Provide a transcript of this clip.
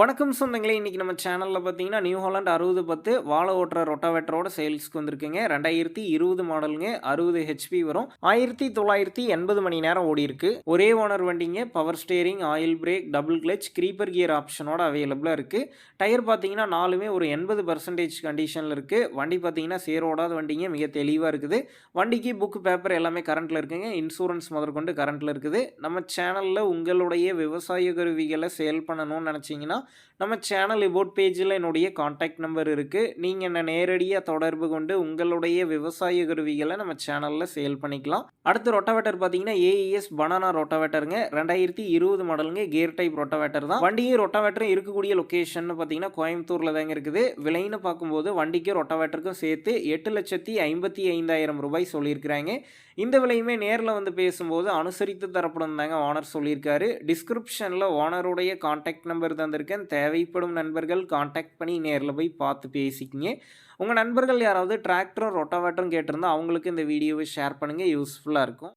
வணக்கம் சொந்தங்களே இன்றைக்கி நம்ம சேனலில் பார்த்தீங்கன்னா நியூ ஹாலண்ட் அறுபது பத்து வாழை ஓட்டுற ரொட்டாவேட்டரோட சேல்ஸ்க்கு வந்திருக்குங்க. ரெண்டாயிரத்தி இருபது மாடலுங்க அறுபது ஹெச்பி வரும். ஆயிரத்தி தொள்ளாயிரத்தி எண்பது மணி நேரம் ஓடி இருக்கு. ஒரே ஓனர் வண்டிங்க power steering oil brake double clutch creeper gear ஆப்ஷனோட அவைலபிளாக இருக்குது டயர் பார்த்தீங்கன்னா நாலுமே ஒரு எண்பது பர்சன்டேஜ் கண்டிஷனில் இருக்குது வண்டி பார்த்தீங்கன்னா சேரோடாத வண்டிங்க மிக தெளிவாக இருக்குது. வண்டிக்கு புக் பேப்பர் எல்லாமே கரண்ட்டில் இருக்குங்க. இன்சூரன்ஸ் முதற்கொண்டு கரண்ட்டில் இருக்குது. நம்ம சேனலில் உங்களுடைய விவசாய கருவிகளை சேல் பண்ணணும்னு நினச்சிங்கன்னா நம்ம சேனல் இபோட் பேஜில் என்னுடைய காண்டாக்ட் நம்பர் இருக்குது நீங்கள் என்னை நேரடியாக தொடர்பு கொண்டு உங்களுடைய விவசாய கருவிகளை நம்ம சேனலில் சேல் பண்ணிக்கலாம். அடுத்து ரொட்டவேட்டர் பார்த்தீங்கன்னா ஏஇஎஸ் பனானா ரொட்டவேட்டருங்க ரெண்டாயிரத்தி இருபது மாடலுங்க கேர் டைப் ரொட்டவேட்டர் தான். வண்டியும் ரொட்டவேட்டரும் இருக்கக்கூடிய லொக்கேஷன் பார்த்தீங்கன்னா கோயம்புத்தூரில் தாங்க இருக்குது. விலைன்னு பார்க்கும்போது வண்டிக்கும் ரொட்டவேட்டருக்கும் சேர்த்து எட்டு லட்சத்தி ஐம்பத்தி ஐந்தாயிரம் ரூபாய் சொல்லியிருக்கிறாங்க. இந்த விலையுமே நேரில் வந்து பேசும்போது அனுசரித்து தரப்படும் தாங்க ஓனர் சொல்லியிருக்காரு. டிஸ்கிரிப்ஷனில் ஓனருடைய காண்டாக்ட் நம்பர் தந்திருக்கேன் தேவைப்படும் நண்பர்கள் காண்டாக்ட் பண்ணி நேரில் போய் பார்த்து பேசிக்கிங்க. உங்கள் நண்பர்கள் யாராவது டிராக்டரும் ரொட்டாவேட்டரும் கேட்டிருந்தா அவங்களுக்கு இந்த வீடியோவை ஷேர் பண்ணுங்கள் யூஸ்ஃபுல்லாக இருக்கும்.